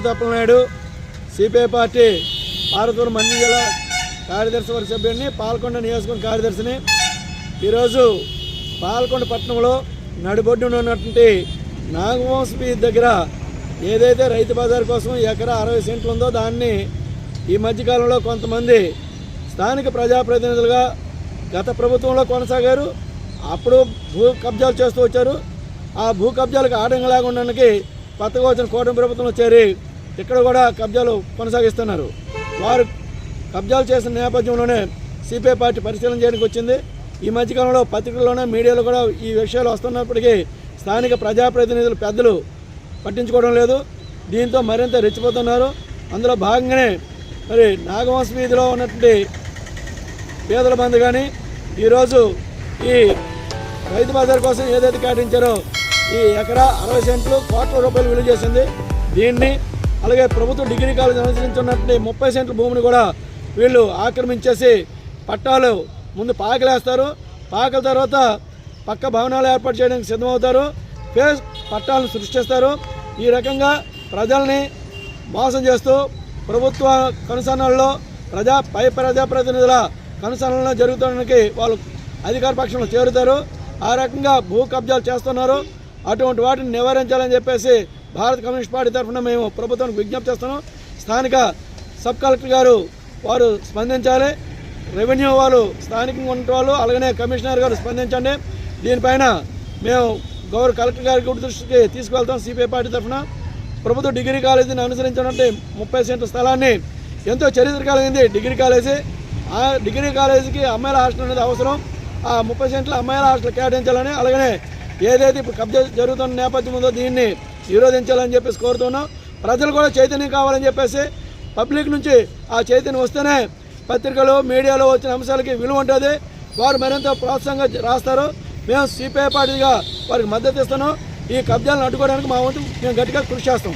బూడిద తప్పలనాయుడు C P I party పార్వతూరు మంది జిల్లా కార్యదర్శి వర్గ సభ్యుడిని పాల్కొండ నియోజకవర్గ కార్యదర్శిని. ఈరోజు పాల్కొండ పట్టణంలో నడిబొడ్డున ఉన్నటువంటి నాగవంశ బీచ్ దగ్గర ఏదైతే రైతు బజార్ కోసం ఎకరా అరవై సెంట్లు ఉందో దాన్ని ఈ మధ్యకాలంలో కొంతమంది స్థానిక ప్రజాప్రతినిధులుగా గత ప్రభుత్వంలో కొనసాగారు. అప్పుడు భూ కబ్జాలు చేస్తూ వచ్చారు. ఆ భూ కబ్జాలకు ఆటంకం లేకుండా కొత్తగా వచ్చిన కూటమి ప్రభుత్వంలో చేరి ఇక్కడ కూడా కబ్జాలు కొనసాగిస్తున్నారు. వారు కబ్జాలు చేసిన నేపథ్యంలోనే సిపిఐ పార్టీ పరిశీలన చేయడానికి వచ్చింది. ఈ మధ్యకాలంలో పత్రికల్లోనే మీడియాలో కూడా ఈ విషయాలు వస్తున్నప్పటికీ స్థానిక ప్రజాప్రతినిధులు పెద్దలు పట్టించుకోవడం లేదు. దీంతో మరింత రెచ్చిపోతున్నారు. అందులో భాగంగానే మరి నాగవంశ వీధిలో ఉన్నటువంటి పేదల మంది కానీ ఈరోజు ఈ రైతు బజార్ కోసం ఏదైతే కేటాయించారో ఈ ఎకరా అరవై సెంట్లు కోట్ల రూపాయలు విలువ చేసింది. దీన్ని అలాగే ప్రభుత్వ డిగ్రీ కాలేజ్ అనుసరించున్నటువంటి ముప్పై సెంట్ల భూమిని కూడా వీళ్ళు ఆక్రమించేసి పట్టాలు ముందు పాకలేస్తారు. పాకల తర్వాత పక్క భవనాలు ఏర్పాటు చేయడానికి సిద్ధమవుతారు. ఫేస్ పట్టాలను సృష్టిస్తారు. ఈ రకంగా ప్రజల్ని మోసం చేస్తూ ప్రభుత్వ కనుసన్నల్లో ప్రజా పై ప్రజాప్రతినిధుల కనుసరణలో జరుగుతానికి వాళ్ళు అధికార పక్షంలో చేరుతారు. ఆ రకంగా భూ కబ్జాలు చేస్తున్నారు. అటువంటి వాటిని నివారించాలని చెప్పేసి భారత కమ్యూనిస్ట్ పార్టీ తరఫున మేము ప్రభుత్వానికి విజ్ఞప్తి చేస్తున్నాం. స్థానిక సబ్ కలెక్టర్ గారు వారు స్పందించాలి. రెవెన్యూ వాళ్ళు స్థానికంగా ఉన్న వాళ్ళు అలాగనే కమిషనర్ గారు స్పందించండి. దీనిపైన మేము గౌరవ కలెక్టర్ గారి గుడి దృష్టికి తీసుకువెళ్తాం సిపిఐ పార్టీ తరఫున. ప్రభుత్వ డిగ్రీ కాలేజీని అనుసరించినటువంటి ముప్పై సెంట్ల స్థలాన్ని ఎంతో చరిత్ర కలిగింది డిగ్రీ కాలేజీ. ఆ డిగ్రీ కాలేజీకి అమ్మాయిల హాస్టల్ అనేది అవసరం. ఆ ముప్పై సెంట్ల అమ్మాయిల హాస్టల్ కేటాయించాలని అలాగనే ఏదైతే ఇప్పుడు కబ్జా జరుగుతున్న నేపథ్యం ఉందో దీన్ని నిరోధించాలని చెప్పేసి కోరుతున్నాం. ప్రజలు కూడా చైతన్యం కావాలని చెప్పేసి పబ్లిక్ నుంచి ఆ చైతన్యం వస్తేనే పత్రికలు మీడియాలో వచ్చిన అంశాలకి విలువ ఉంటుంది. వారు మరింత ప్రోత్సాహంగా రాస్తారు. మేము సిపిఐ పార్టీగా వారికి మద్దతు ఇస్తున్నాం. ఈ కబ్జాలను అడ్డుకోవడానికి మా వంతు మేము గట్టిగా కృషి చేస్తాం.